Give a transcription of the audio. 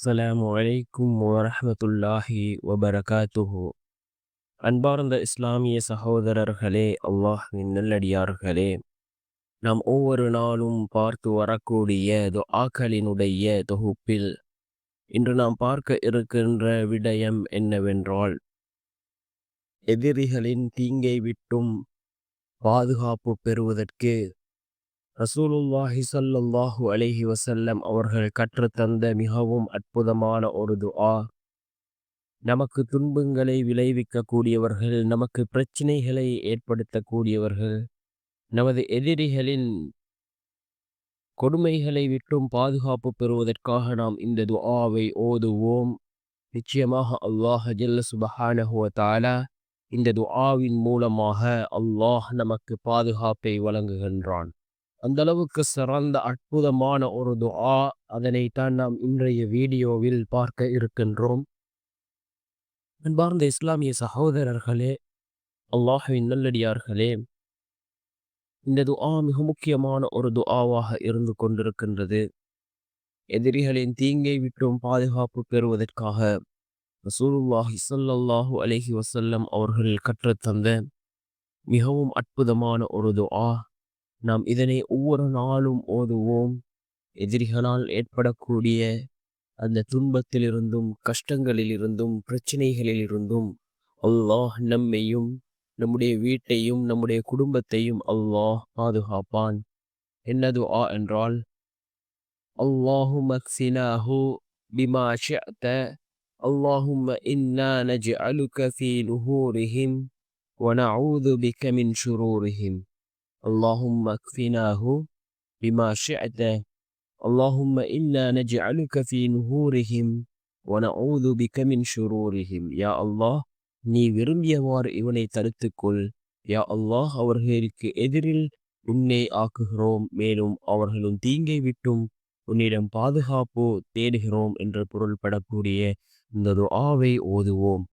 அஸ்ஸலாமு அலைக்கும் வரஹ்மத்துல்லாஹி வபரகாத்துஹு அன்பார்ந்த இஸ்லாமிய சகோதரர்களே அல்லாஹின் நல்லடியார்களே நாம் ஒவ்வொரு நாளும் பார்த்து வரக்கூடிய துஆக்களினுடைய தொகுப்பில் இன்று நாம் பார்க்க இருக்கின்ற விடயம் என்னவென்றால் எதிரிகளின் தீங்கை விட்டும் பாதுகாப்பு பெறுவதற்கு ரசூலுல்லாஹி ஸல்லல்லாஹு அலைஹி வசல்லம் அவர்கள் கற்றுத்தந்த மிகவும் அற்புதமான ஒரு துஆ. நமக்கு துன்பங்களை விளைவிக்கக்கூடியவர்கள் நமக்கு பிரச்சனைகளை ஏற்படுத்தக்கூடியவர்கள் நமது எதிரிகளின் கொடுமைகளை விட்டும் பாதுகாப்பு பெறுவதற்காக நாம் இந்த துஆவை ஓதுவோம். நிச்சயமாக அல்லாஹ் ஜல்ல சுபஹானஹு வ இந்த துஆவின் மூலமாக அல்லாஹ் நமக்கு பாதுகாப்பை வழங்குகின்றான். அந்த அளவுக்கு சிறந்த அற்புதமான ஒரு துஆ அதனைத்தான் நாம் இன்றைய வீடியோவில் பார்க்க இருக்கின்றோம். அன்பார்ந்த இஸ்லாமிய சகோதரர்களே அல்லாஹுவின் நல்லடியார்களே இந்த துஆ மிக முக்கியமான ஒரு துஆவாக இருந்து கொண்டிருக்கின்றது. எதிரிகளின் தீங்கை விட்டும் பாதுகாப்பு பெறுவதற்காக ரசூலுல்லாஹி ஸல்லல்லாஹு அலஹி வசல்லம் அவர்கள் கற்றுத்தந்த மிகவும் அற்புதமான ஒரு துஆ. நாம் இதனை ஒவ்வொரு நாளும் ஓதுவோம் எதிரிகளால் ஏற்படக்கூடிய அந்த துன்பத்திலிருந்தும் கஷ்டங்களிலிருந்தும் பிரச்சனைகளிலிருந்தும் அல்லாஹ் நம்மையும் நம்முடைய வீட்டையும் நம்முடைய குடும்பத்தையும் அல்லாஹ் பாதுகாப்பான் என்ன துஆ என்றால் அல்லாஹும் அக்ஸினாஹு பிமா ஷிஅத اللهم إنا نجعلك في نهورهم ونعوذ بك من شرورهم اللهم اكفناه بما شئت اللهم إنا نجعلك في نهورهم ونعوذ بك من شرورهم يا الله நீ விரும்பியவாறு இவனை தடுத்துக்கொள் யா அல்லாஹ் அவர்களுக்கு எதிரில் உன்னை ஆக்குகிறோம் மேலும் அவர்களும் தீங்கை விட்டும் உன்னிடம் பாதுகாப்பு தேடுகிறோம் என்று பொருள்படக்கூடிய இந்த துஆவை ஓதுவோம்